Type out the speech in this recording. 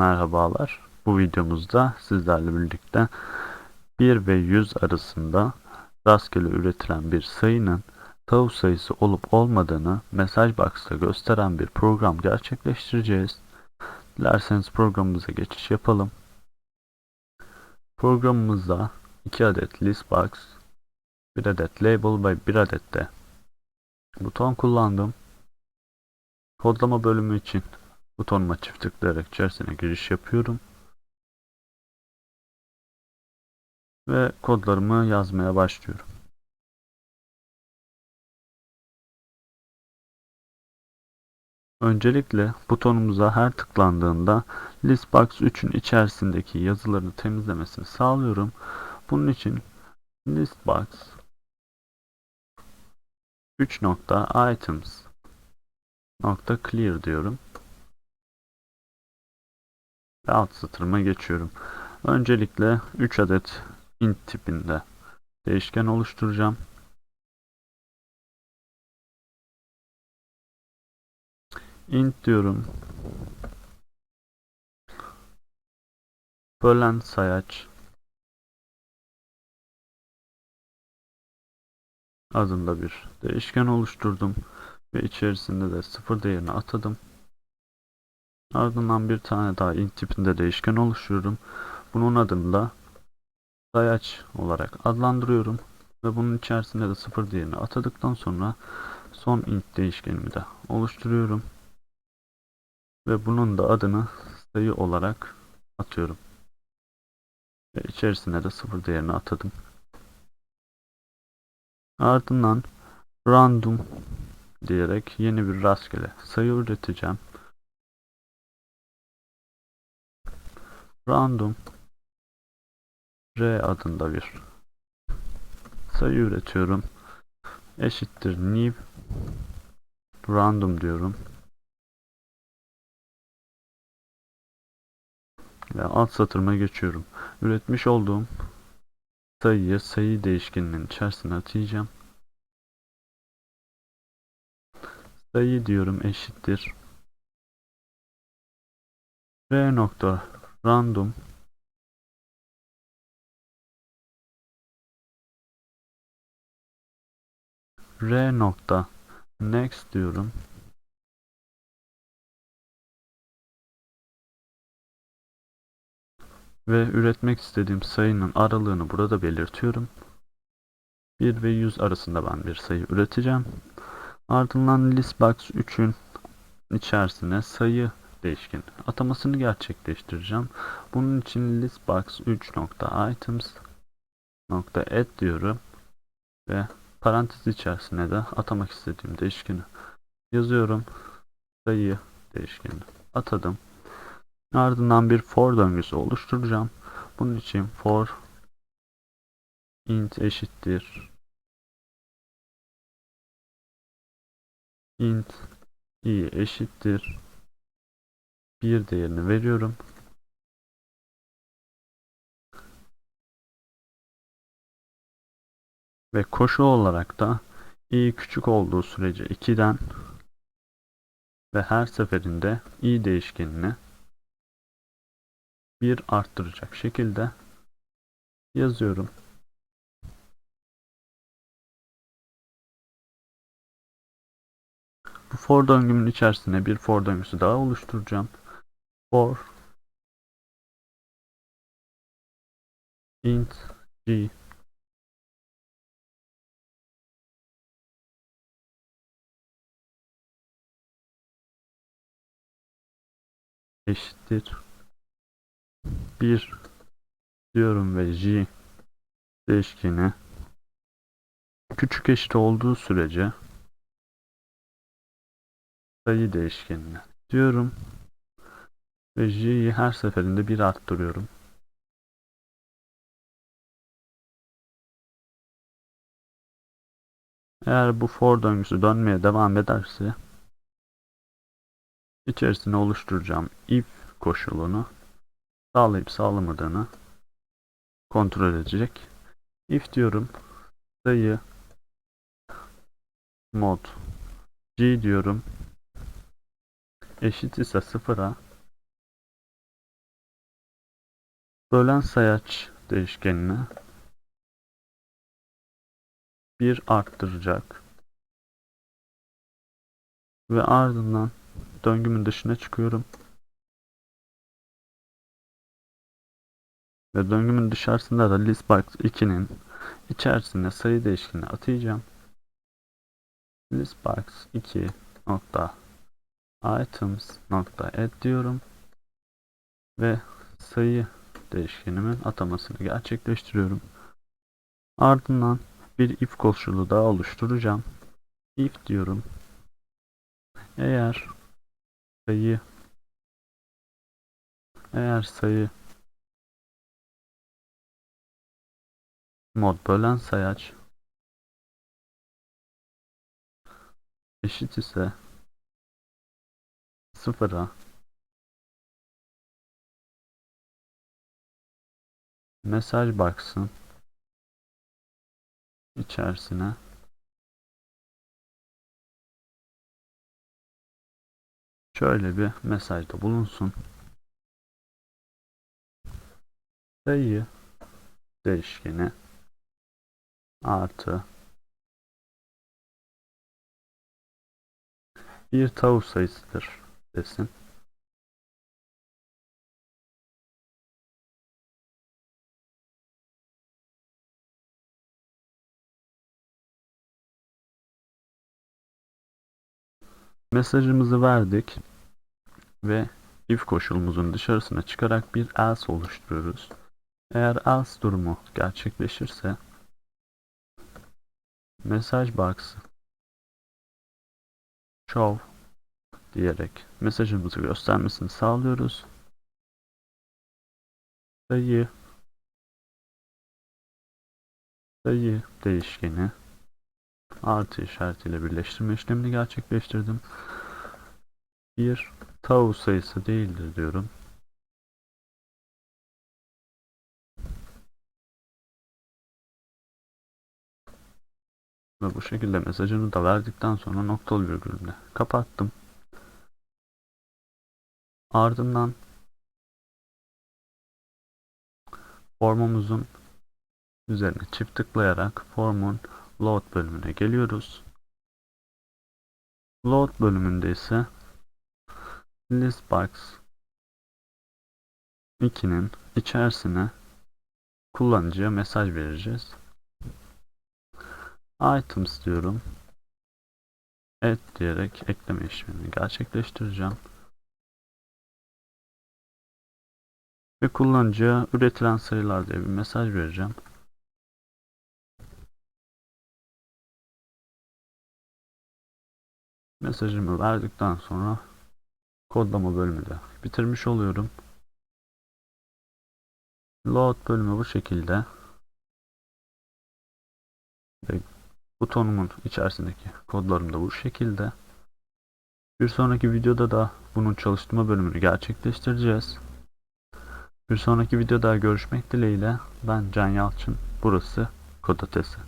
Merhabalar. Bu videomuzda sizlerle birlikte 1 ve 100 arasında rastgele üretilen bir sayının tavuk sayısı olup olmadığını mesaj box'ta gösteren bir program gerçekleştireceğiz. Dilerseniz programımıza geçiş yapalım. Programımızda 2 adet list box, 1 adet label ve 1 adet de buton kullandım. Kodlama bölümü için butonuma çift tıklayarak içerisine giriş yapıyorum. Ve kodlarımı yazmaya başlıyorum. Öncelikle butonumuza her tıklandığında Listbox 3'ün içerisindeki yazıları temizlemesini sağlıyorum. Bunun için Listbox 3 nokta items nokta clear diyorum ve alt satırıma geçiyorum. Öncelikle 3 adet int tipinde değişken oluşturacağım. int diyorum. Bölen sayaç adında bir değişken oluşturdum ve içerisinde de sıfır değerini atadım. Ardından bir tane daha int tipinde değişken oluşturuyorum. Bunun adını da sayaç olarak adlandırıyorum. Ve bunun içerisinde de sıfır değerini atadıktan sonra son int değişkenimi de oluşturuyorum. Ve bunun da adını sayı olarak atıyorum. Ve içerisine de sıfır değerini atadım. Ardından random diyerek yeni bir rastgele sayı üreteceğim. Random r adında bir sayı üretiyorum. Eşittir new random diyorum. Ve alt satırıma geçiyorum. Üretmiş olduğum sayıyı sayı değişkeninin içerisine atayacağım. Sayı diyorum eşittir. R nokta random r nokta next diyorum. Ve üretmek istediğim sayının aralığını burada belirtiyorum. 1 ve 100 arasında ben bir sayı üreteceğim. Ardından listbox 3'ün içerisine sayı değişken atamasını gerçekleştireceğim. Bunun için listbox 3 nokta items nokta add diyorum ve parantez içerisine de atamak istediğim değişkeni yazıyorum. Sayı değişkeni atadım. Ardından bir for döngüsü oluşturacağım. Bunun için for int eşittir int i eşittir bir değerini veriyorum. Ve koşu olarak da i küçük olduğu sürece 2'den ve her seferinde i değişkenini bir arttıracak şekilde yazıyorum. Bu for döngümün içerisine bir for döngüsü daha oluşturacağım for int. G. Eşittir. 1 diyorum ve g değişkeni küçük eşit olduğu sürece sayı değişkenine diyorum ve J'yi her seferinde bir arttırıyorum. Eğer bu for döngüsü dönmeye devam ederse içerisine oluşturacağım if koşulunu sağlayıp sağlamadığını kontrol edecek. If diyorum sayı mod g diyorum eşit ise sıfıra Bölen sayaç değişkenine bir arttıracak ve ardından döngümün dışına çıkıyorum. Ve döngümün dışarısında da listbox 2'nin içerisine sayı değişkenini atayacağım. Listbox 2 nokta items nokta add diyorum. Ve sayı değişkenimin atamasını gerçekleştiriyorum. Ardından bir if koşulu daha oluşturacağım. If diyorum. Eğer sayı eğer sayı mod bölen sayaç eşit ise sıfıra mesaj box'ın içerisine şöyle bir mesajda bulunsun. Sayı değişkeni artı bir tavuk sayısıdır desin. Mesajımızı verdik ve if koşulumuzun dışarısına çıkarak bir else oluşturuyoruz. Eğer else durumu gerçekleşirse mesaj box show diyerek mesajımızı göstermesini sağlıyoruz. Sayı sayı değişkeni artı işaretiyle birleştirme işlemini gerçekleştirdim. Bir tavuk sayısı değildir diyorum. Ve bu şekilde mesajını da verdikten sonra noktalı virgülümle kapattım. Ardından formumuzun üzerine çift tıklayarak formun load bölümüne geliyoruz. Load bölümünde ise listbox 2'nin içerisine kullanıcıya mesaj vereceğiz. Items diyorum. Add diyerek ekleme işlemini gerçekleştireceğim. Ve kullanıcıya üretilen sayılar diye bir mesaj vereceğim. Mesajımı verdikten sonra kodlama bölümü de bitirmiş oluyorum. Load bölümü bu şekilde. Ve butonumun içerisindeki kodlarım da bu şekilde. Bir sonraki videoda da bunun çalıştırma bölümünü gerçekleştireceğiz. Bir sonraki videoda görüşmek dileğiyle ben Can Yalçın. Burası Kod Ötesi.